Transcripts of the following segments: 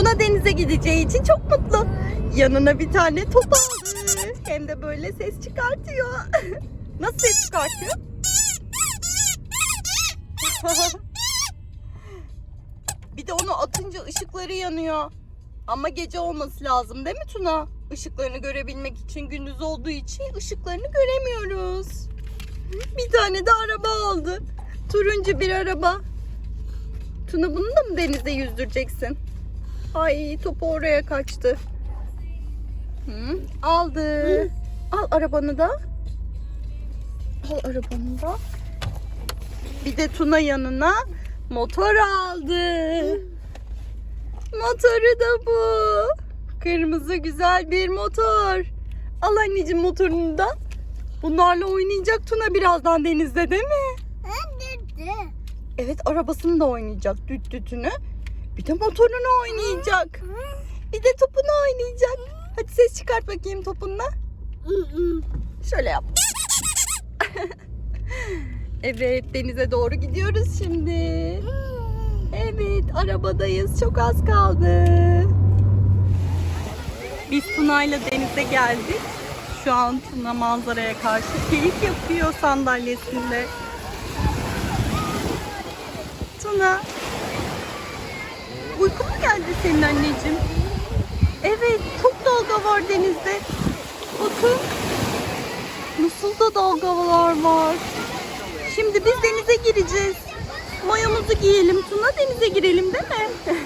Tuna denize gideceği için çok mutlu. Yanına bir tane top aldı. Hem de böyle ses çıkartıyor. Nasıl ses çıkartıyor? bir de onu atınca ışıkları yanıyor. Ama gece olması lazım değil mi Tuna? Işıklarını görebilmek için gündüz olduğu için ışıklarını göremiyoruz. Bir tane de araba aldı. Turuncu bir araba. Tuna bunu da mı denize yüzdüreceksin? Ay topu oraya kaçtı. Hı, aldı. Al arabanı da. Al arabanı da. Bir de Tuna yanına motor aldı. Motoru da bu. Kırmızı güzel bir motor. Al anneciğim motorunu da. Bunlarla oynayacak Tuna birazdan denizde değil mi? Evet arabasını da oynayacak düt dütünü. Bir de motorunu oynayacak. Bir de topunu oynayacak. Hadi ses çıkart bakayım topunla. Şöyle yap. evet denize doğru gidiyoruz şimdi. Evet arabadayız. Çok az kaldı. Biz Tuna'yla denize geldik. Şu an Tuna manzaraya karşı keyif yapıyor sandalyesinde. Tuna. Geldi senin anneciğim? Evet çok dalga var denizde. Bakın. Nasıl da dalgalar var. Şimdi biz denize gireceğiz. Mayomuzu giyelim Tuna denize girelim değil mi?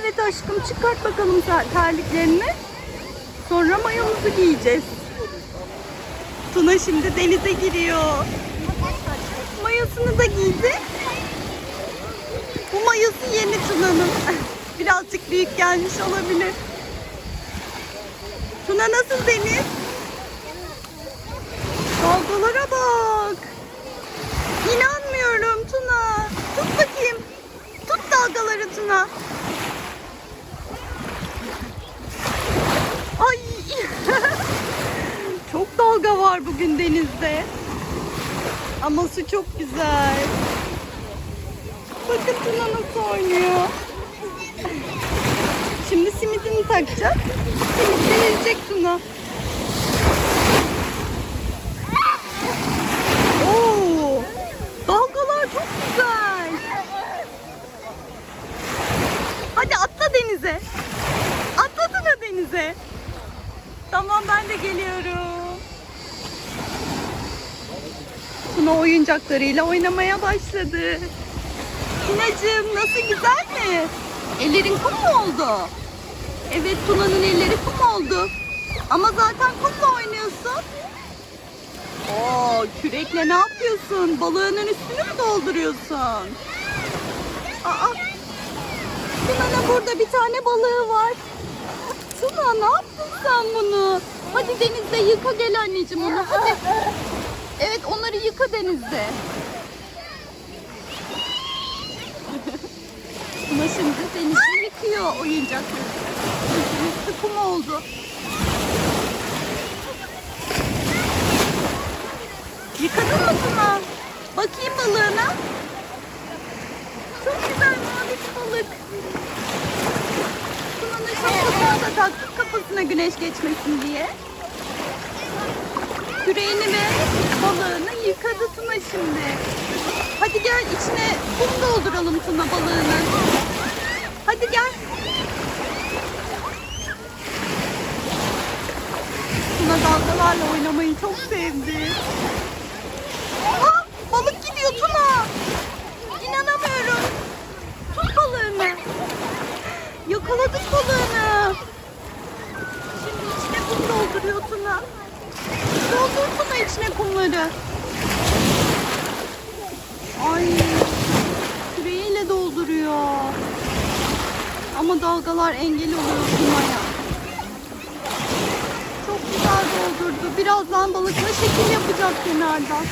evet aşkım çıkart bakalım ter- terliklerini. Sonra mayomuzu giyeceğiz. Tuna şimdi denize giriyor. Mayosunu da giydi. Bu mayosu yeni Tuna'nın. Birazcık büyük gelmiş olabilir. Tuna nasıl deniz? Dalgalara bak. İnanmıyorum Tuna. Tut bakayım. Tut dalgaları Tuna. Ay. çok dalga var bugün denizde. Ama su çok güzel. Bakın Tuna nasıl oynuyor. Şimdi simidini takacak. Simitle yüzecek Tuna. Oo, dalgalar çok güzel. Hadi atla denize. Atla denize. Tamam ben de geliyorum. Tuna oyuncaklarıyla oynamaya başladı. Tunacığım nasıl güzel mi? Ellerin kum mu oldu? Evet Tuna'nın elleri kum oldu. Ama zaten kumla oynuyorsun. Oo, kürekle ne yapıyorsun? Balığının üstünü mü dolduruyorsun? Aa, Tuna'nın burada bir tane balığı var. Tuna ne yaptın sen bunu? Hadi denizde yıka gel anneciğim onu hadi. Evet onları yıka denizde. Tuna şimdi denizi yıkıyor oyuncakları. Üstü oldu. Yıkadın mı Tuna? Bakayım balığına. Çok güzel mavi balık. Tuna'nın şapkasını da taktık kafasına güneş geçmesin diye. Küreğini ve balığını yıkadı Tuna şimdi. Hadi gel içine kum dolduralım Tuna balığının. Hadi gel. Tuna dalgalarla oynamayı çok sevdi. Aa, balık gidiyor Tuna. İnanamıyorum. Tut balığını. Yakaladık balığını. Şimdi içine kum dolduruyor Tuna. Doldur Tuna içine kumları. Ay küreğiyle dolduruyor. Ama dalgalar engel oluyor Tuna'ya. Çok güzel doldurdu. Birazdan balıkla şekil yapacak kenarda.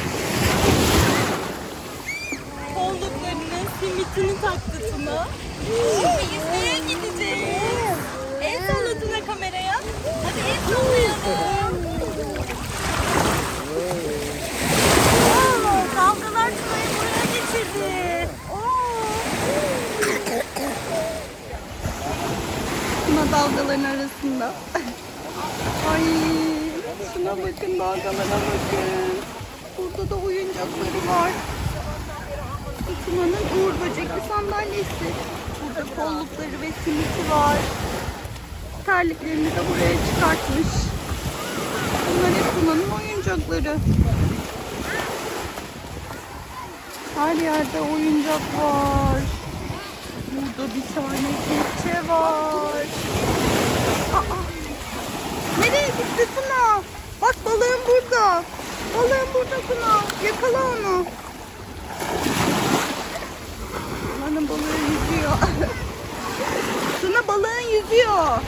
Kolluklarının simitini taktı Tuna. Şimdi yüzmeye gideceğiz. El salla Tuna kameraya. Hadi el sallayalım. Oo, dalgalar Tuna'yı buraya getirdi. Oo. Dalgaların arasında. Ay şuna bakın dalgalara bakın. Burada da oyuncakları var. Tuna'nın uğur böcekli sandalyesi. Burada kollukları ve simiti var. Terliklerini de buraya çıkartmış. Bunlar hep Tuna'nın oyuncakları. Her yerde oyuncak var. Burada bir tane kepçe var. Aa, nereye gitti Tuna? Bak balığın burada. Balığın burada Tuna. Yakala onu. Tuna'nın balığı yüzüyor. Tuna balığın yüzüyor.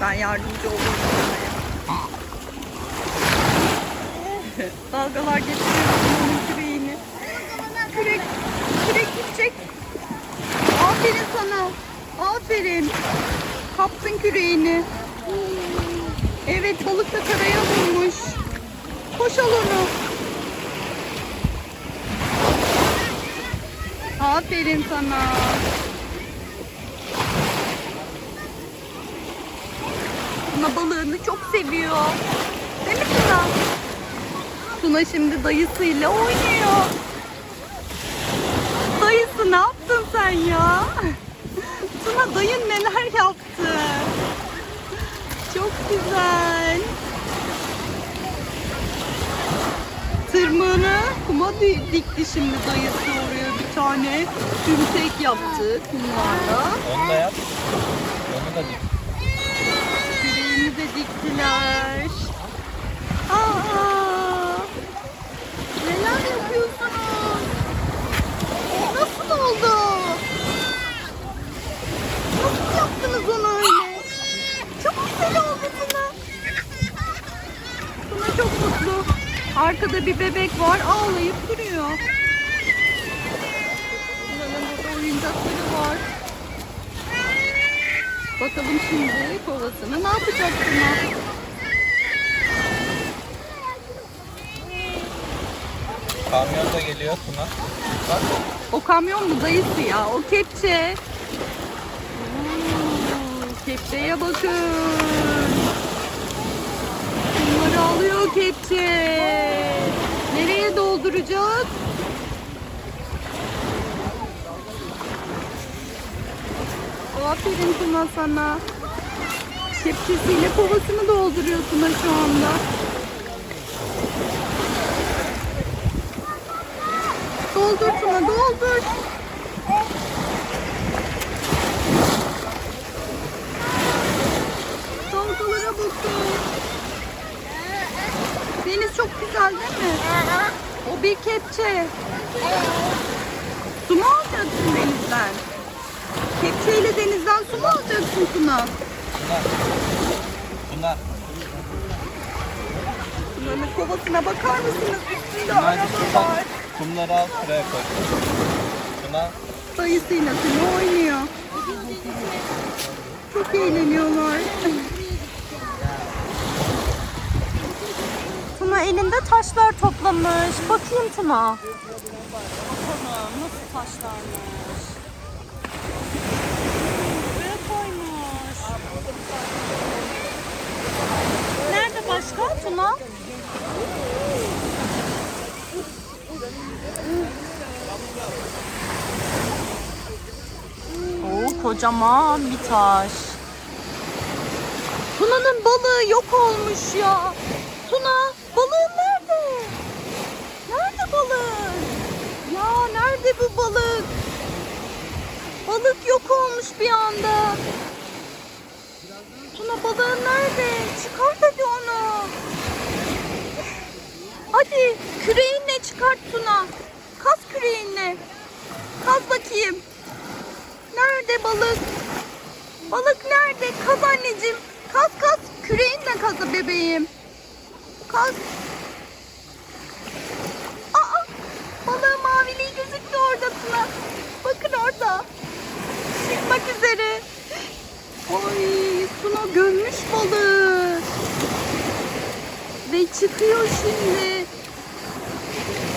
Ben yardımcı ya. Dalgalar getiriyor Tuna'nın küreğini. Kürek, kürek gidecek. Aferin sana. Aferin. Kaptın küreğini. Evet balık da karaya vurmuş. Koş al onu. Aferin sana. Tuna balığını çok seviyor. Değil mi Tuna? Tuna şimdi dayısıyla oynuyor. Dayısı ne yaptın sen ya? Tuna dayın neler yaptı? Çok güzel. Tırmığını kuma di- dikti şimdi dayısı oraya bir tane tümsek yaptı kumlarla. Onu da yap. Onu da dik. Küreğini de diktiler. Aa! Neler yapıyorsunuz? Nasıl oldu? Nasıl yaptınız onu öyle? Çok güzel oldu Tuna. Tuna çok mutlu. Arkada bir bebek var ağlayıp duruyor. Tuna'nın burada oyuncakları var. Bakalım şimdi kovasını ne yapacak Tuna? Kamyon da geliyor Tuna. Bak. O kamyon mu dayısı ya? O kepçe. Oo, kepçeye bakın. Bunları alıyor kepçe. Dolduracak? Aferin Tuna sana. Kepçesiyle kovasını dolduruyor Tuna şu anda. Doldur Tuna doldur. Dalgalara bakın. Deniz çok güzel değil mi? O bir kepçe. Su mu alacaksın denizden? Kepçeyle denizden su mu alacaksın Tuna? Tuna. Tuna. Tuna'nın kovasına bakar mısınız? Üstünde hadi araba var. kumları al şuraya koy. Tuna. Dayısıyla Tuna oynuyor. Çok eğleniyorlar. Tuna elinde taşlar toplamış. Bakayım Tuna. Bakalım nasıl taşlarmış. Buraya koymuş. Nerede başka Tuna? Oo kocaman bir taş. Tuna'nın balığı yok olmuş ya. Tuna balığın nerede? Nerede balığın? Ya nerede bu balık? Balık yok olmuş bir anda. Tuna balığın nerede? Çıkart hadi onu. Hadi küreğinle çıkart Tuna. Kaz küreğinle. Kaz bakayım. Nerede balık? Balık nerede? Kaz anneciğim. Kaz kaz. Küreğinle kazı bebeğim. Kaz. Aa! Balığın maviliği gözüktü orada Tuna. Bakın orada. Çıkmak üzere. Ay Tuna gömmüş balığı. Ve çıkıyor şimdi.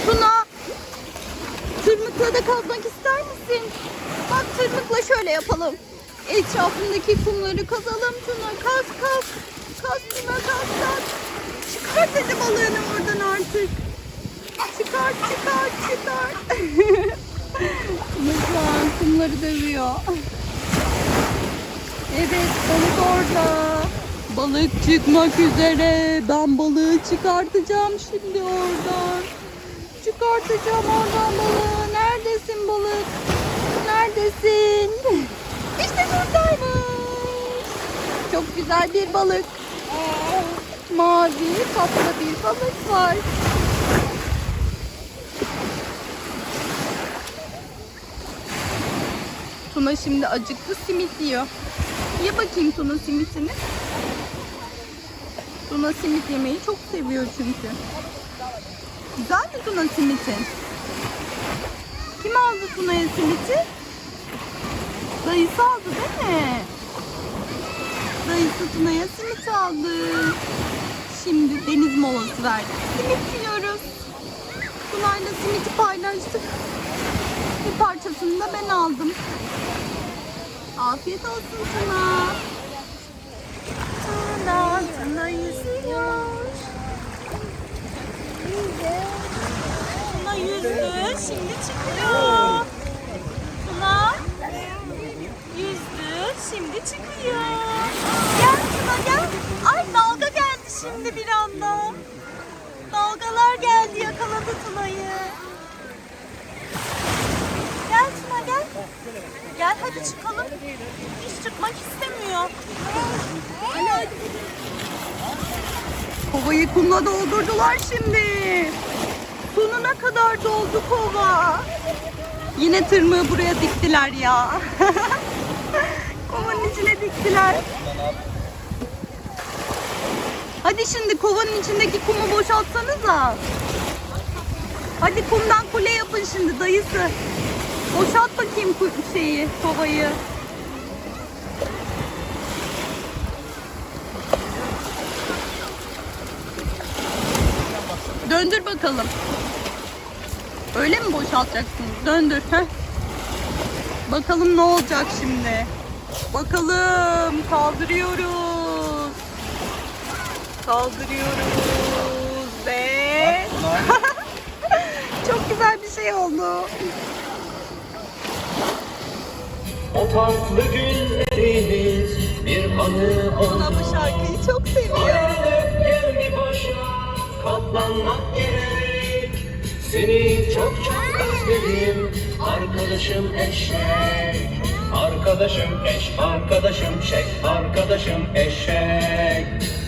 Tuna. Tırmıkla da kazmak ister misin? Bak tırmıkla şöyle yapalım. Etrafındaki kumları kazalım Tuna. Kaz kaz. Kaz Tuna kaz kaz. Çıkart hadi balığını oradan artık. Çıkart çıkart çıkart. An kumları dövüyor. Evet balık orada. Balık çıkmak üzere. Ben balığı çıkartacağım şimdi oradan. Çıkartacağım oradan balığı. Neredesin balık? Neredesin? İşte buradaymış. Çok güzel bir balık. Mavi tatlı bir balık var. Tuna şimdi acıktı simit yiyor. Ye bakayım Tuna simitini. Tuna simit yemeyi çok seviyor çünkü. Güzel mi Tuna simitin? Kim aldı Tuna'ya simiti? Dayısı aldı değil mi? Dayısı Tuna'ya simit aldı. Deniz molası verdik. Simit yiyoruz. Tuna'yla simiti paylaştık. Bir parçasını da ben aldım. Afiyet olsun Tuna. Tuna, Tuna yüzüyor. Tuna yüzdü, şimdi çıkıyor. Tuna yüzdü, şimdi çıkıyor. Gel Tuna gel. Şimdi bir anda. Dalgalar geldi yakaladı Tuna'yı. Gel Tuna gel. Gel hadi çıkalım. Hiç çıkmak istemiyor. Kovayı kumla doldurdular şimdi. Sonuna kadar doldu kova. Yine tırmığı buraya diktiler ya. Kovanın içine diktiler. Hadi şimdi kovanın içindeki kumu boşaltsanıza. Hadi kumdan kule yapın şimdi dayısı. Boşalt bakayım şeyi, kovayı. Döndür bakalım. Öyle mi boşaltacaksınız? Döndür. Heh. Bakalım ne olacak şimdi. Bakalım kaldırıyoruz. Kaldırıyoruz ve çok güzel bir şey oldu. O tatlı günlerimiz bir anı oldu. Ona bu şarkıyı çok seviyor. Ayrılık geldi başa, katlanmak gerek. Seni çok çok özledim, arkadaşım eşek. Arkadaşım eş, arkadaşım şek, arkadaşım eşek.